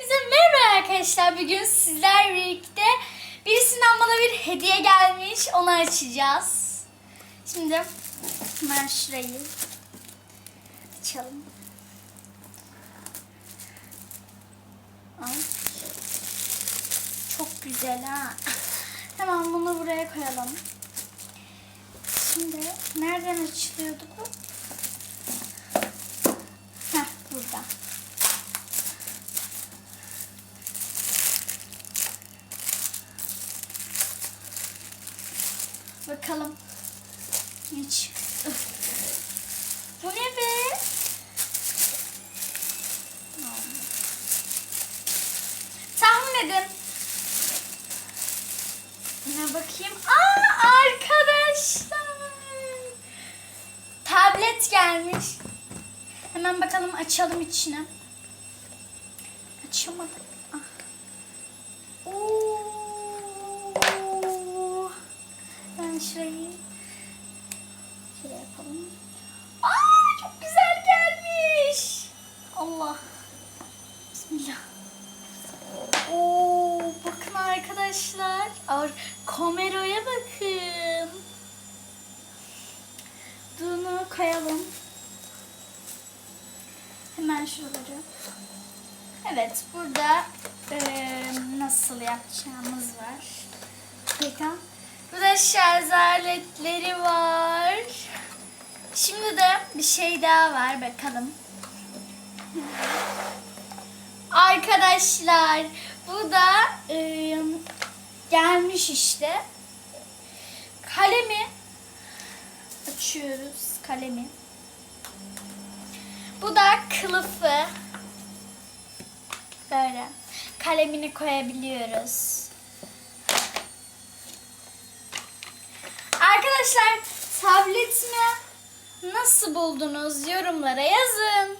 Bize merhaba arkadaşlar. Bugün sizler birlikte birisinden bana bir hediye gelmiş. Onu açacağız. Şimdi hemen şurayı açalım. Ay. Çok güzel ha. Hemen bunu buraya koyalım. Şimdi nereden açılıyordu bu? Heh burada. Bakalım. Çıktı? Bu ne be? Tahmin edin. Ne bakayım? Aa arkadaşlar. Tablet gelmiş. Hemen bakalım açalım içine. Açamadım. Ah. Oo. Ben şurayı şöyle yapalım. Aa çok güzel gelmiş. Allah. Bismillah. Oo bakın arkadaşlar. Ar kameraya bakın. Bunu koyalım. Hemen şuraları. Evet burada eee, nasıl yapacağımız var. Dakika. Burada şarj aletleri var. Şimdi de bir şey daha var bakalım. Arkadaşlar bu da eee, gelmiş işte. Kalemi açıyoruz kalemi. Bu da kılıfı. Böyle kalemini koyabiliyoruz. Arkadaşlar tabletimi nasıl buldunuz yorumlara yazın.